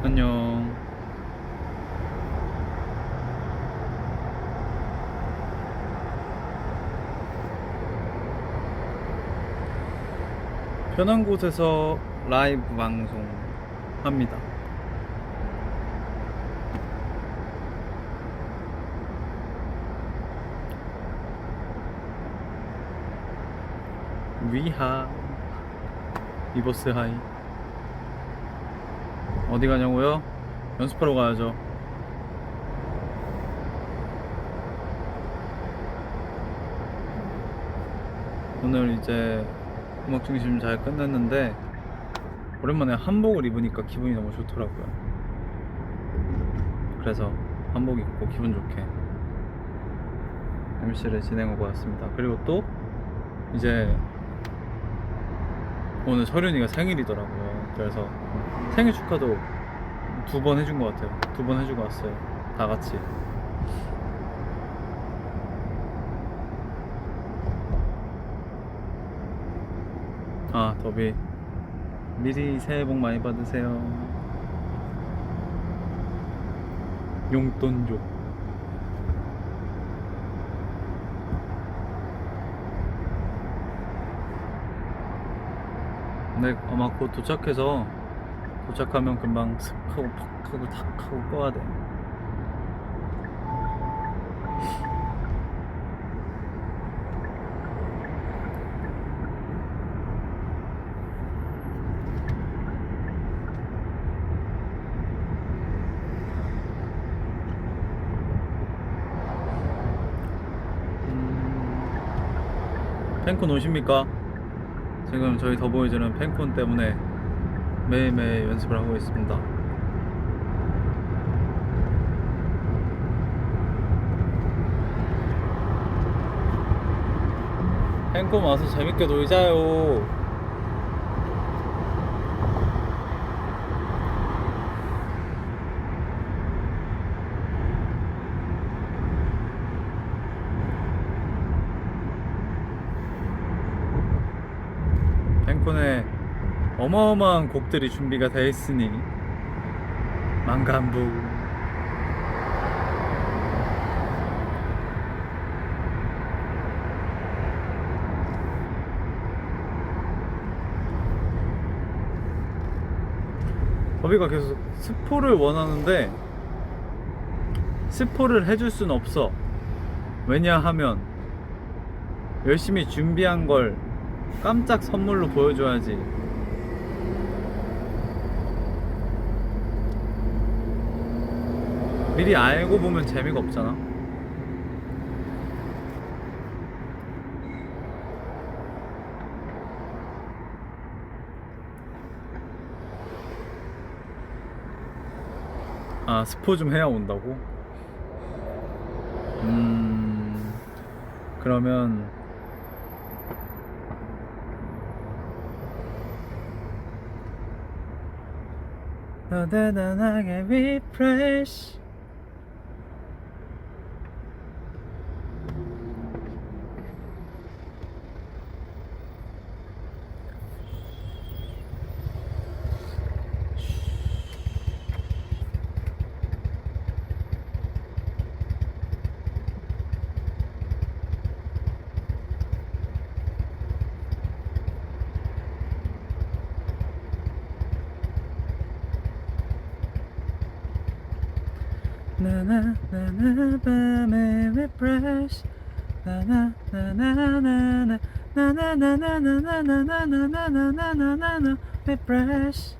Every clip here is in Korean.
안녕. 편한 곳에서 라이브 방송 합니다. 위하 이보스 하이 어디 가냐고요? 연습하러 가야죠. 오늘 이제 음악 중심 잘 끝냈는데 오랜만에 한복을 입으니까 기분이 너무 좋더라고요. 그래서 한복 입고 기분 좋게 MC를 진행하고 왔습니다. 그리고 또 이제 오늘 서륜이가 생일이더라고요. 그래서 생일 축하도 두 번 해준 것 같아요. 두 번 해주고 왔어요. 다 같이. 아, 더비. 미리 새해 복 많이 받으세요. 용돈 줘. 근데 아마 곧 도착해서 도착하면 금방 슥 하고 팍 하고 탁 하고 꺼야 돼. 음, 팬콘 오십니까? 지금 저희 더보이즈는 팬콘 때문에 매일매일 연습을 하고 있습니다. 팬콘 와서 재밌게 놀자요. 팬콘에 어마어마한 곡들이 준비가 되어 있으니 망간부. 버비가 계속 스포를 원하는데 스포를 해줄 순 없어. 왜냐하면 열심히 준비한 걸 깜짝 선물로 보여줘야지 미리 알고 보면 재미가 없잖아. 아, 스포 좀 해야 온다고? 음, 그러면, 너대단하게 리 나나나나 밤의 refresh 나나나나나나 나나나나나나나나나나나나나나 refresh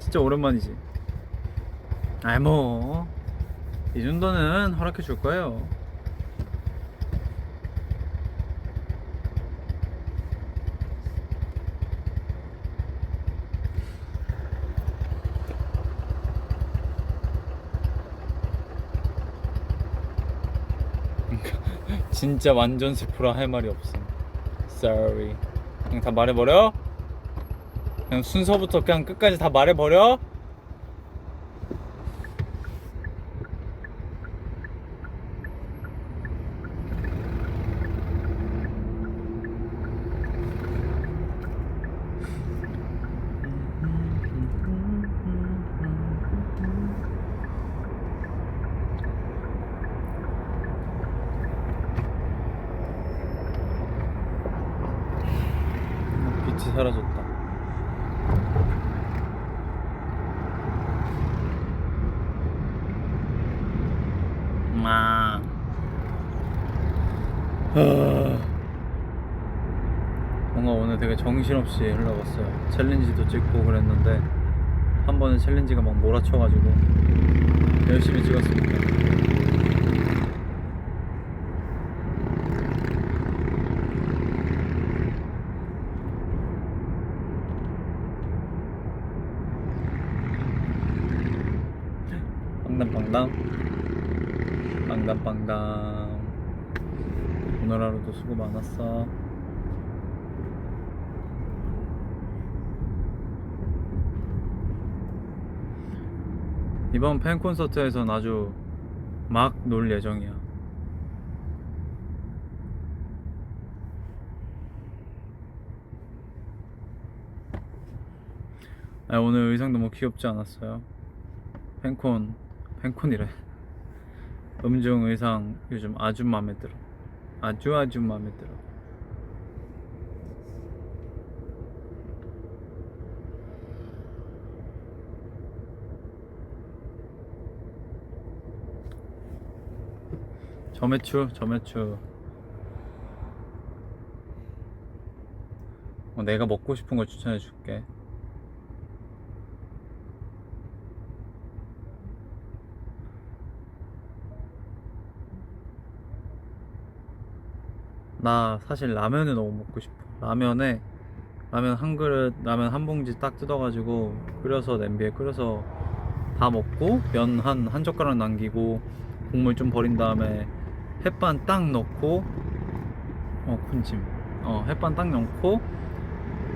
진짜 오랜만이지 아이 뭐이 정도는 허락해 줄 거예요 진짜 완전 스프라 할 말이 없음. Sorry. 그냥 다 말해버려? 그냥 순서부터 그냥 끝까지 다 말해버려? 빛이 사라졌다. 마. 아. 뭔가 오늘 되게 정신없이 흘러갔어요. 챌린지도 찍고 그랬는데 한 번은 챌린지가 막 몰아쳐가지고 열심히 찍었습니다. 빵담빵담 빵담빵담 오늘 하루도 수고 많았어. 이번 팬 콘서트에선 아주 막 놀 예정이야. 아, 오늘 의상 너무 귀엽지 않았어요? 팬콘 팬콘이래. 음중 의상 요즘 아주 마음에 들어 아주 아주 마음에 들어. 점액추 점액추 어, 내가 먹고 싶은 걸 추천해 줄게 나 사실 라면을 너무 먹고 싶어. 라면에 라면 한 그릇, 라면 한 봉지 딱 뜯어가지고 끓여서 냄비에 끓여서 다 먹고 면 한 한 젓가락 남기고 국물 좀 버린 다음에 햇반 딱 넣고 어 군침. 어 햇반 딱 넣고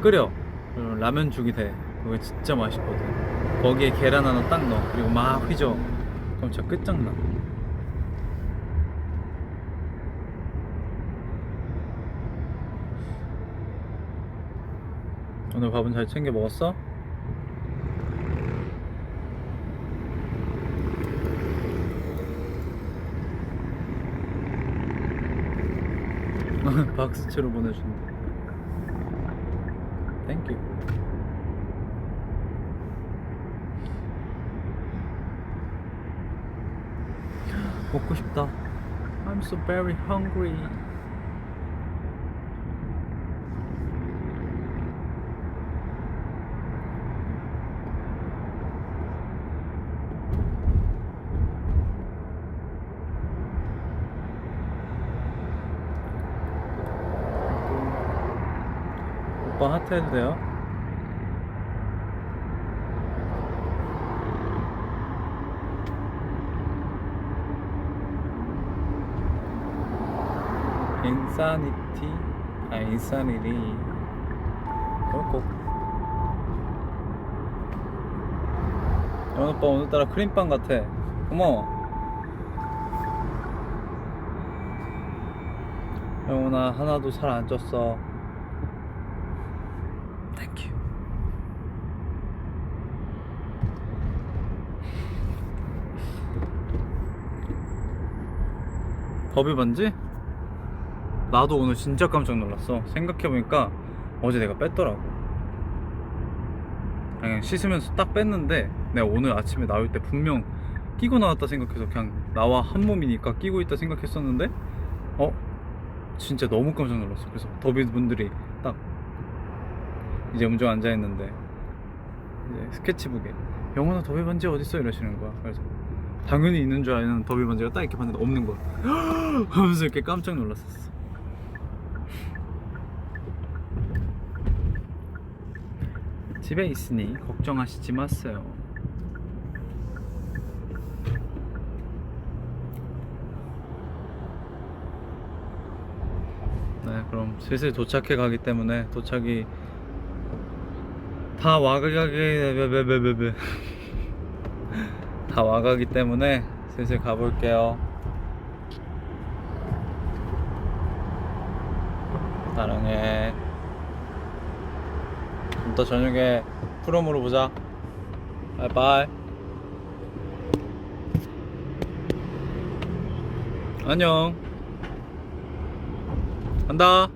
끓여. 라면 죽이 돼. 그거 진짜 맛있거든. 거기에 계란 하나 딱 넣어. 그리고 막 휘저. 그럼 진짜 끝장나 오늘 밥은 잘 챙겨 먹었어? 박수채로 보내준다. 땡큐. 먹고 싶다. I'm so very hungry. 돼요? 인사니티 아 인사니리. 그렇고 영 오빠 오늘따라 크림빵 같아. 고마워 영훈아 하나도 살 안 쪘어 땡큐 더비 반지? 나도 오늘 진짜 깜짝 놀랐어. 생각해보니까 어제 내가 뺐더라고. 그냥 씻으면서 딱 뺐는데 내가 오늘 아침에 나올 때 분명 끼고 나왔다 생각해서 그냥 나와 한 몸이니까 끼고 있다 생각했었는데 어? 진짜 너무 깜짝 놀랐어. 그래서 더비 분들이 딱 이제 음중 앉아 있는데 이제 스케치북에 영원아 더비 반지 어딨어? 이러시는 거야. 그래서 당연히 있는 줄 아는 더비 반지가 딱 이렇게 봤는데 없는 거야. 하면서 이렇게 깜짝 놀랐었어. 집에 있으니 걱정하시지 마세요. 네 그럼 슬슬 도착해 가기 때문에 도착이 다 베베베베베 다 와가기 때문에 슬슬 가볼게요. 사랑해. 좀 더 저녁에 프롬으로 보자. 바이바이. 안녕. 간다